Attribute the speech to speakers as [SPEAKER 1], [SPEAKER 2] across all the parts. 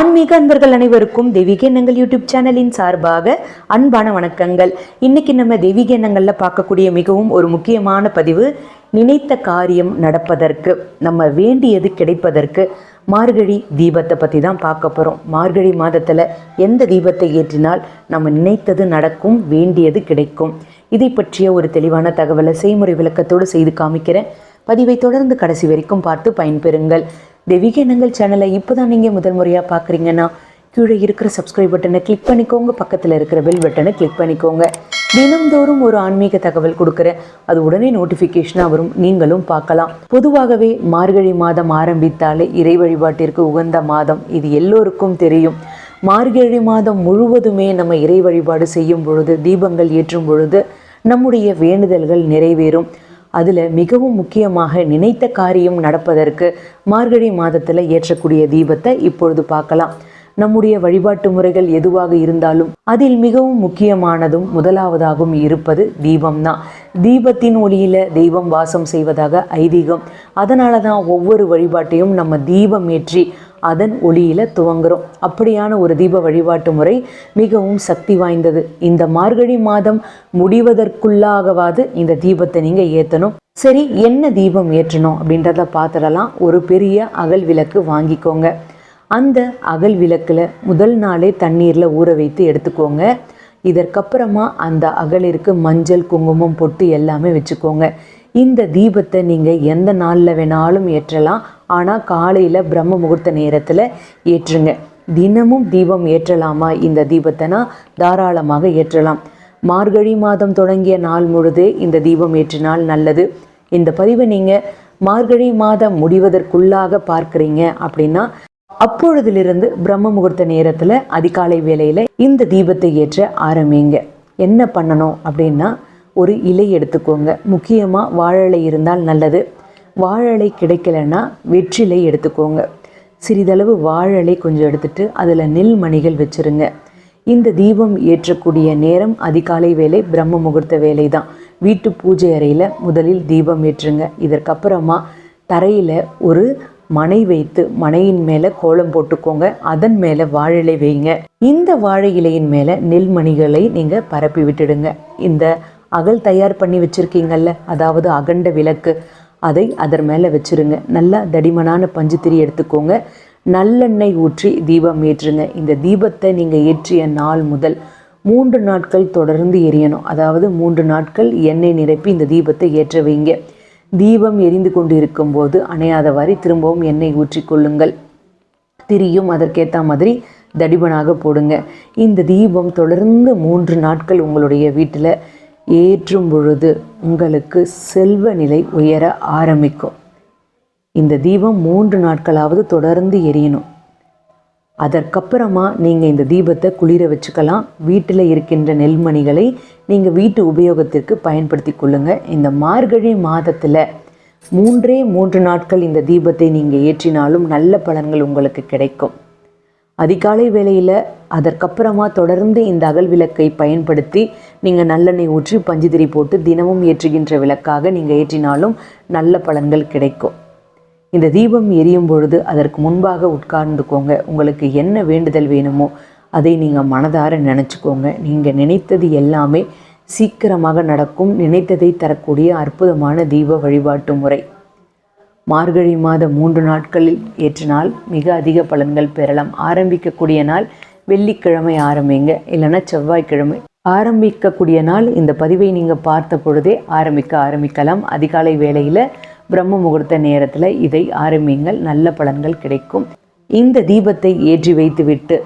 [SPEAKER 1] ஆன்மீக அன்பர்கள் அனைவருக்கும் தெய்வீக எண்ணங்கள் யூடியூப் சேனலின் சார்பாக அன்பான வணக்கங்கள். இன்னைக்கு நம்ம தெய்வீக எண்ணங்கள்ல பார்க்கக்கூடிய மிகவும் ஒரு முக்கியமான பதிவு நினைத்த காரியம் நடப்பதற்கு நம்ம வேண்டியது கிடைப்பதற்கு மார்கழி தீபத்தை பற்றி தான் பார்க்க போகிறோம் மார்கழி மாதத்தில் எந்த தீபத்தை ஏற்றினால் நம்ம நினைத்தது நடக்கும் வேண்டியது கிடைக்கும்? இதை பற்றிய ஒரு தெளிவான தகவலை செய்முறை விளக்கத்தோடு செய்து காமிக்கிறேன். பதிவை தொடர்ந்து கடைசி வரைக்கும் பார்த்து பயன்பெறுங்கள். தெய்வீக எண்ணங்கள் சேனலை இப்போ தான் நீங்கள் முதல் முறையாக பார்க்குறீங்கன்னா கீழே இருக்கிற சப்ஸ்கிரைப் பட்டனை கிளிக் பண்ணிக்கோங்க. பக்கத்தில் இருக்கிற பெல் பட்டனை கிளிக் பண்ணிக்கோங்க. தினம்தோறும் ஒரு ஆன்மீக தகவல் கொடுக்குறேன். அது உடனே நோட்டிஃபிகேஷனாக வரும். நீங்களும் பார்க்கலாம். பொதுவாகவே மார்கழி மாதம் ஆரம்பித்தாலே இறை வழிபாட்டிற்கு உகந்த மாதம். இது எல்லோருக்கும் தெரியும். மார்கழி மாதம் முழுவதுமே நம்ம இறை வழிபாடு செய்யும் பொழுது தீபங்கள் ஏற்றும் பொழுது நம்முடைய வேண்டுதல்கள் நிறைவேறும். அதில் மிகவும் முக்கியமாக நினைத்த காரியம் நடப்பதற்கு மார்கழி மாதத்தில் ஏற்றக்கூடிய தீபத்தை இப்பொழுது பார்க்கலாம். நம்முடைய வழிபாட்டு முறைகள் எதுவாக இருந்தாலும் அதில் மிகவும் முக்கியமானதும் முதலாவதாகவும் இருப்பது தீபம்தான். தீபத்தின் ஒளியில தெய்வம் வாசம் செய்வதாக ஐதீகம். அதனால தான் ஒவ்வொரு வழிபாட்டையும் நம்ம தீபம் ஏற்றி அதன் ஒளியில துவங்குறோம். அப்படியான ஒரு தீப வழிபாட்டு முறை மிகவும் சக்தி வாய்ந்தது. இந்த மார்கழி மாதம் முடிவதற்குள்ளாகவாது இந்த தீபத்தை நீங்க ஏற்றணும் சரி என்ன தீபம் ஏற்றணும் அப்படின்றத பார்த்துடலாம் ஒரு பெரிய அகல் விளக்கு வாங்கிக்கோங்க. அந்த அகல் விளக்கில் முதல் நாளே தண்ணீரில் ஊற வைத்து எடுத்துக்கோங்க. இதற்கப்புறமா அந்த அகலிற்கு மஞ்சள் குங்குமம் பொட்டு எல்லாமே வச்சுக்கோங்க. இந்த தீபத்தை நீங்கள் எந்த நாளில் வேணாலும் ஏற்றலாம். ஆனால் காலையில் பிரம்ம முகூர்த்த நேரத்தில் ஏற்றுங்க. தினமும் தீபம் ஏற்றலாமா இந்த தீபத்தைனா தாராளமாக ஏற்றலாம். மார்கழி மாதம் தொடங்கிய நாள் முழுதே இந்த தீபம் ஏற்றினால் நல்லது. இந்த பதிவை நீங்கள் மார்கழி மாதம் முடிவதற்குள்ளாக பார்க்குறீங்க அப்படின்னா அப்பொழுதிலிருந்து பிரம்ம முகூர்த்த நேரத்தில் அதிகாலை வேளையில் இந்த தீபத்தை ஏற்ற ஆரம்பிங்க. என்ன பண்ணணும் அப்படின்னா ஒரு இலை எடுத்துக்கோங்க. முக்கியமாக வாழலை இருந்தால் நல்லது. வாழலை கிடைக்கலன்னா வெற்றிலை எடுத்துக்கோங்க. சிறிதளவு வாழலை கொஞ்சம் எடுத்துட்டு அதில் நெல் மணிகள் வச்சுருங்க. இந்த தீபம் ஏற்றக்கூடிய நேரம் அதிகாலை வேலை பிரம்ம முகூர்த்த வேலை தான். வீட்டு பூஜை அறையில் முதலில் தீபம் ஏற்றுங்க. இதற்கப்புறமா தரையில் ஒரு மனை வைத்து மனையின் மேலே கோலம் போட்டுக்கோங்க. அதன் மேலே வாழை வைங்க. இந்த வாழை இலையின் மேலே நெல்மணிகளை நீங்கள் பரப்பி விட்டுடுங்க. இந்த அகல் தயார் பண்ணி வச்சுருக்கீங்கல்ல அதாவது அகண்ட விளக்கு. அதை அதன் மேலே வச்சுருங்க. நல்லா தடிமனான பஞ்சுத்திரி எடுத்துக்கோங்க. நல்லெண்ணெய் ஊற்றி தீபம் ஏற்றுங்க. இந்த தீபத்தை நீங்கள் ஏற்றிய நாள் முதல் மூன்று நாட்கள் தொடர்ந்து எரியணும். அதாவது மூன்று நாட்கள் எண்ணெய் நிரப்பி இந்த தீபத்தை ஏற்ற வைங்க. தீபம் எரிந்து கொண்டு இருக்கும்போது அணையாதவாறு திரும்பவும் எண்ணெய் ஊற்றிக்கொள்ளுங்கள் திரியும் அதற்கேற்ற மாதிரி தடிபனாக போடுங்க. இந்த தீபம் தொடர்ந்து மூன்று நாட்கள் உங்களுடைய வீட்டில் ஏற்றும் பொழுது உங்களுக்கு செல்வ நிலை உயர ஆரம்பிக்கும். இந்த தீபம் மூன்று நாட்களாவது தொடர்ந்து எரியணும். அதற்கப்புறமா நீங்கள் இந்த தீபத்தை குளிர வச்சுக்கலாம். வீட்டில் இருக்கின்ற நெல்மணிகளை நீங்கள் வீட்டு உபயோகத்திற்கு பயன்படுத்தி கொள்ளுங்கள் இந்த மார்கழி மாதத்தில் மூன்றே மூன்று நாட்கள் இந்த தீபத்தை நீங்கள் ஏற்றினாலும் நல்ல பலன்கள் உங்களுக்கு கிடைக்கும். அதிகாலை வேளையில் அதற்கப்புறமா தொடர்ந்து இந்த அகல் விளக்கை பயன்படுத்தி நீங்கள் நல்லெண்ணெய் ஊற்றி பஞ்சுதிரி போட்டு தினமும் ஏற்றுகின்ற விளக்காக நீங்கள் ஏற்றினாலும் நல்ல பலன்கள் கிடைக்கும். இந்த தீபம் எரியும் பொழுது அதற்கு முன்பாக உட்கார்ந்துக்கோங்க. உங்களுக்கு என்ன வேண்டுதல் வேணுமோ அதை நீங்கள் மனதார நினச்சிக்கோங்க. நீங்கள் நினைத்தது எல்லாமே சீக்கிரமாக நடக்கும். நினைத்ததை தரக்கூடிய அற்புதமான தீப வழிபாட்டு முறை. மார்கழி மாத மூன்று நாட்களில் ஏற்றினால் மிக அதிக பலன்கள் பெறலாம். ஆரம்பிக்கக்கூடிய நாள் வெள்ளிக்கிழமை ஆரம்பிங்க. இல்லைன்னா செவ்வாய்க்கிழமை. ஆரம்பிக்கக்கூடிய நாள். இந்த பதிவை நீங்கள் பார்த்த பொழுதே ஆரம்பிக்க ஆரம்பிக்கலாம். அதிகாலை வேளையில் பிரம்ம முகூர்த்த நேரத்தில் இதை ஆரம்பிங்கள் நல்ல பலன்கள் கிடைக்கும். இந்த தீபத்தை ஏற்றி வைத்துவிட்டு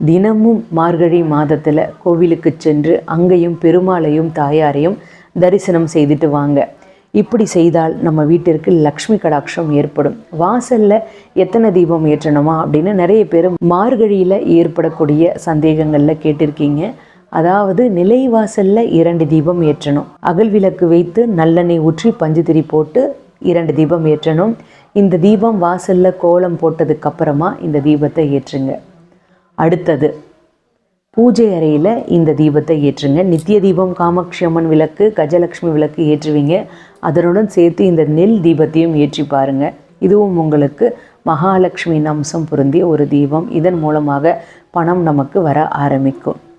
[SPEAKER 1] தினமும் மார்கழி மாதத்தில் கோவிலுக்கு சென்று அங்கேயும் பெருமாளையும் தாயாரையும் தரிசனம் செய்துட்டு வாங்க. இப்படி செய்தால் நம்ம வீட்டிற்கு லக்ஷ்மி கடாட்சம் ஏற்படும். வாசல்ல எத்தனை தீபம் ஏற்றணுமா அப்படின்னு நிறைய பேர் மார்கழியில் ஏற்படக்கூடிய சந்தேகங்களில் கேட்டிருக்கீங்க. அதாவது நிலைவாசல்ல இரண்டு தீபம் ஏற்றணும். அகல் விளக்கு வைத்து நல்லெண்ணெய் ஊற்றி பஞ்சுதிரி போட்டு இரண்டு தீபம் ஏற்றணும். இந்த தீபம் வாசல்ல கோலம் போட்டதுக்கு அப்புறமா இந்த தீபத்தை ஏற்றுங்க. அடுத்தது பூஜை அறையில் இந்த தீபத்தை ஏற்றுங்க. நித்திய தீபம் காமாட்சி அம்மன் விளக்கு கஜலட்சுமி விளக்கு ஏற்றுவீங்க. அதனுடன் சேர்த்து இந்த நெல் தீபத்தையும் ஏற்றி பாருங்க. இதுவும் உங்களுக்கு மகாலட்சுமியின் அம்சம் பொருந்திய ஒரு தீபம். இதன் மூலமாக பணம் நமக்கு வர ஆரம்பிக்கும்.